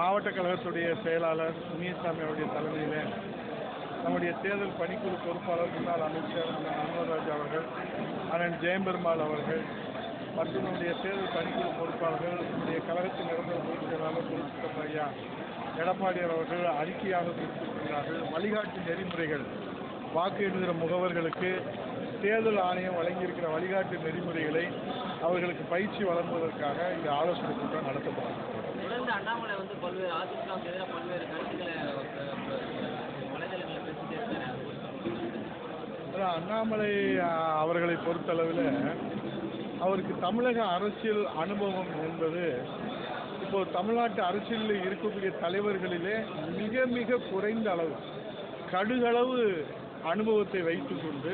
மாவட்ட கழகத்துடைய செயலாளர் முனியசாமி அவருடைய தலைமையில் நம்முடைய தேர்தல் பணிக்குழு பொறுப்பாளர் முன்னாள் அமைச்சர் அண்ணன் அவர்கள் அண்ணன் ஜெயம்பெருமாள் அவர்கள் மற்றும் நம்முடைய தேர்தல் பணிக்குழு பொறுப்பாளர்கள் நம்முடைய கழகத்தின் நிரந்தர பொதுச் செயலாளர் குறிப்பிட்ட ஐயா எடப்பாடியார் அவர்கள் அறிக்கையாக கொடுத்திருக்கிறார்கள் வழிகாட்டு நெறிமுறைகள் வாக்கு எண்ணுகிற முகவர்களுக்கு தேர்தல் ஆணையம் வழங்கியிருக்கிற வழிகாட்டு நெறிமுறைகளை அவர்களுக்கு பயிற்சி வழங்குவதற்காக இந்த ஆலோசனை கூட்டம் நடத்தப்படும் தொடர்ந்து அண்ணாமலை வந்து பல்வேறு அதிமுகவுக்கு எதிராக பல்வேறு கருத்துக்களை வலைதளங்களில் பேசிட்டே அண்ணாமலை அவர்களை பொறுத்தளவில் அவருக்கு தமிழக அரசியல் அனுபவம் என்பது இப்போ தமிழ்நாட்டு அரசியலில் இருக்கக்கூடிய தலைவர்களிலே மிக மிக குறைந்த அளவு கடுகளவு அனுபவத்தை வைத்துக்கொண்டு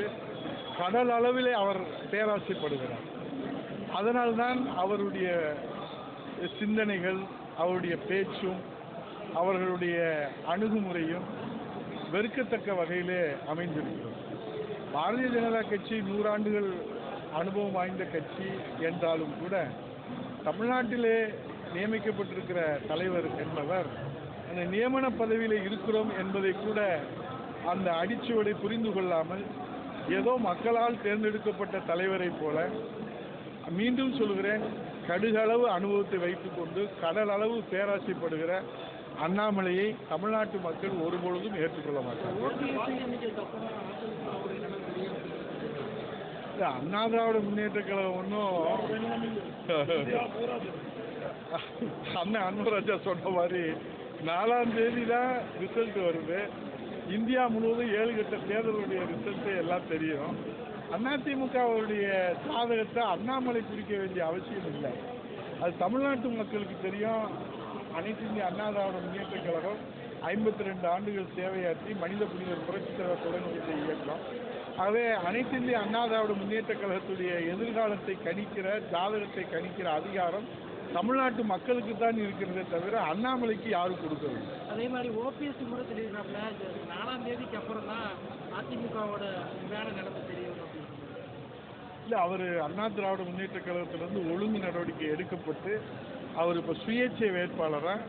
கடல் அளவிலே அவர் பேராசைப்படுகிறார். அதனால்தான் அவருடைய சிந்தனைகள் அவருடைய பேச்சும் அவர்களுடைய அணுகுமுறையும் வெறுக்கத்தக்க வகையிலே அமைந்திருக்கிறது. பாரதிய ஜனதா கட்சி நூறாண்டுகள் அனுபவம் வாய்ந்த கட்சி என்றாலும் கூட தமிழ்நாட்டிலே நியமிக்கப்பட்டிருக்கிற தலைவர் என்பவர் அந்த நியமன பதவியில் இருக்கிறோம் என்பதை கூட அந்த அடிச்சுவடை புரிந்து கொள்ளாமல் ஏதோ மக்களால் தேர்ந்தெடுக்கப்பட்ட தலைவரைப் போல மீண்டும் சொல்கிறேன் கடுகளவு அனுபவத்தை வைத்துக்கொண்டு கடல் அளவு பேராசைப்படுகிற அண்ணாமலையை தமிழ்நாட்டு மக்கள் ஒருபொழுதும் ஏற்றுக்கொள்ள மாட்டார்கள். இல்ல, அண்ணா திராவிட முன்னேற்ற கழகம் ஒன்றும் அண்ணன் அன்பராஜா சொன்ன மாதிரி நாலாம் தேதி தான் ரிசல்ட் வருது. இந்தியா முழுவதும் ஏழு கட்ட தேர்தலுடைய ரிசல்ட்டு எல்லாம் தெரியும். அதிமுகவுடைய சாதகத்தை அண்ணாமலை குறிக்க வேண்டிய அவசியம் இல்லை. அது தமிழ்நாட்டு மக்களுக்கு தெரியும். அனைத்து இந்திய அண்ணா திராவிட முன்னேற்ற கழகம் ஐம்பத்தி ரெண்டு ஆண்டுகள் சேவையாற்றி மனித புனிதர் புரட்சி தலைவர் தொடங்கிய இயக்கம். ஆகவே அனைத்து இந்திய அண்ணா திராவிட முன்னேற்ற கழகத்துடைய எதிர்காலத்தை கணிக்கிற ஜாதகத்தை கணிக்கிற அதிகாரம் தமிழ்நாட்டு மக்களுக்கு தான் இருக்கிறதே தவிர அண்ணாமலைக்கு யாரும் கொடுக்கவில்லை. அதே மாதிரி ஓபிஎஸ் சொல்லியிருக்காப்புல இந்த நாலாம் தேதிக்கு அப்புறம் தான் அதிமுகவோட உண்மையான நிலைமை தெரியும் இல்லை அவர் அண்ணா திராவிட முன்னேற்ற கழகத்திலிருந்து ஒழுங்கு நடவடிக்கை எடுக்கப்பட்டு அவர் இப்போ சுயேட்சை வேட்பாளராக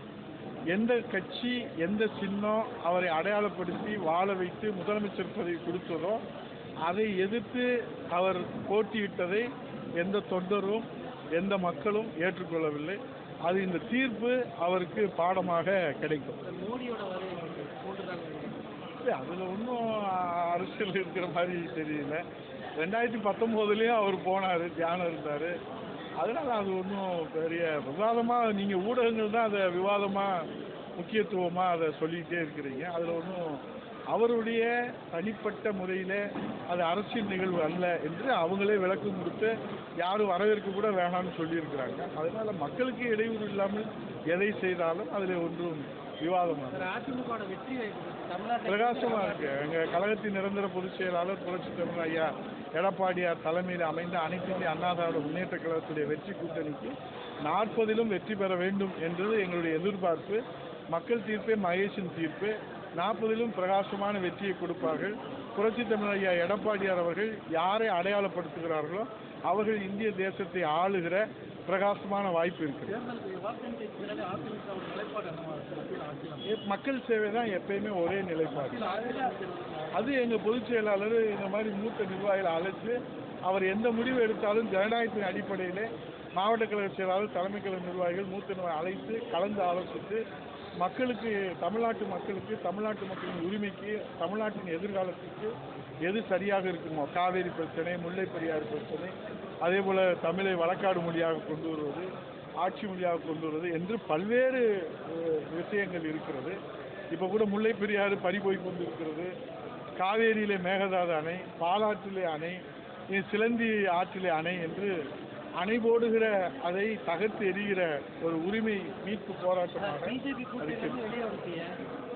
எந்த கட்சி எந்த சின்னம் அவரை அடையாளப்படுத்தி வாழ வைத்து முதலமைச்சர் பதவி கொடுத்ததோ அதை எதிர்த்து அவர் போட்டியிட்டதை எந்த தொண்டரும் எந்த மக்களும் ஏற்றுக்கொள்ளவில்லை. அது இந்த தீர்ப்பு அவருக்கு பாடமாக கிடைக்கும். அதில் ஒன்றும் அரசியல் இருக்கிற மாதிரி தெரியல. ரெண்டாயிரத்தி பத்தொம்போதுலேயும் அவர் போனார் தியானம் இருந்தார். அதனால் அது ஒன்றும் பெரிய விவாதமாக நீங்கள் ஊடகங்கள் தான் அதை விவாதமாக முக்கியத்துவமாக அதை சொல்லிக்கிட்டே இருக்கிறீங்க. அதில் ஒன்றும் அவருடைய தனிப்பட்ட முறையில் அது அரசியல் நிகழ்வு அல்ல என்று அவங்களே விளக்கம் கொடுத்து யாரும் வரவேற்க கூட வேணாம்னு சொல்லியிருக்கிறாங்க. அதனால் மக்களுக்கு இடையூறு இல்லாமல் எதை செய்தாலும் அதில் ஒன்றும் விவாதமாக வெற்றி வாய்ப்பு தமிழ்நாட்டில் பிரகாசமா இருக்கு. எங்க கழகத்தின் நிரந்தர பொதுச் செயலாளர் புரட்சி தமிழ் ஐயா எடப்பாடியார் தலைமையில் அமைந்த அனைத்து இந்திய அண்ணா திராவிட முன்னேற்ற கழகத்துடைய வெற்றி கூட்டணிக்கு நாற்பதிலும் வெற்றி பெற வேண்டும் என்பது எங்களுடைய எதிர்பார்ப்பு. மக்கள் தீர்ப்பே மகேஷின் தீர்ப்பு. நாற்பதிலும் பிரகாசமான வெற்றியை கொடுப்பார்கள். புரட்சி தமிழ் ஐயா எடப்பாடியார் அவர்கள் யாரை அடையாளப்படுத்துகிறார்களோ அவர்கள் இந்திய தேசத்தை ஆளுகிற பிரகாசமான வாய்ப்பு இருக்குது. இருக்கு மக்கள் சேவை தான் எப்பயுமே ஒரே நிலைப்பாடு. அது எங்கள் பொதுச் செயலாளர் இந்த மாதிரி மூத்த நிர்வாகிகளை அழைச்சு அவர் எந்த முடிவு எடுத்தாலும் ஜனநாயகத்தின் அடிப்படையிலே மாவட்ட கழக செயலாளர் தலைமை கழக நிர்வாகிகள் மூத்த நிர்வாகி அழைத்து கலந்து ஆலோசித்து மக்களுக்கு தமிழ்நாட்டு மக்களுக்கு தமிழ்நாட்டு மக்களின் உரிமைக்கு தமிழ்நாட்டின் எதிர்காலத்துக்கு எது சரியாக இருக்குமோ காவேரி பிரச்சனை முல்லை பெரியாறு பிரச்சனை அதே போல் தமிழை வழக்காடு மொழியாக கொண்டு வருவது ஆட்சி மொழியாக கொண்டு வருவது என்று பல்வேறு விஷயங்கள் இருக்கிறது. இப்போ கூட முல்லை பெரியாறு பறிபோய் கொண்டு இருக்கிறது காவேரியிலே மேகதாது அணை பாலாற்றிலே அணை சிலந்தி ஆற்றிலே அணை என்று அணை போடுகிற அதை தகர்த்து எறிகிற ஒரு உரிமை மீட்பு போராட்டமாக பிஜேபி கூட்டணியிலிருந்து இருக்கிறது. வெளியே வந்துட்டீங்க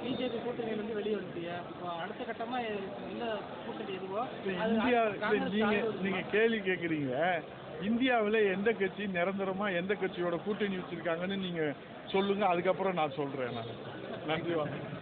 பிஜேபி கூட்டணியிலிருந்து வெளியே வந்துட்டீங்க இப்போ அடுத்த கட்டமா கூட்டணி எதுவோ? இந்தியா நீங்க நீங்க கேள்வி கேட்குறீங்க இந்தியாவில் எந்த கட்சி நிரந்தரமா எந்த கட்சியோட கூட்டணி வச்சிருக்காங்கன்னு நீங்க சொல்லுங்க. அதுக்கப்புறம் நான் சொல்றேன் நான். நன்றி வணக்கம்.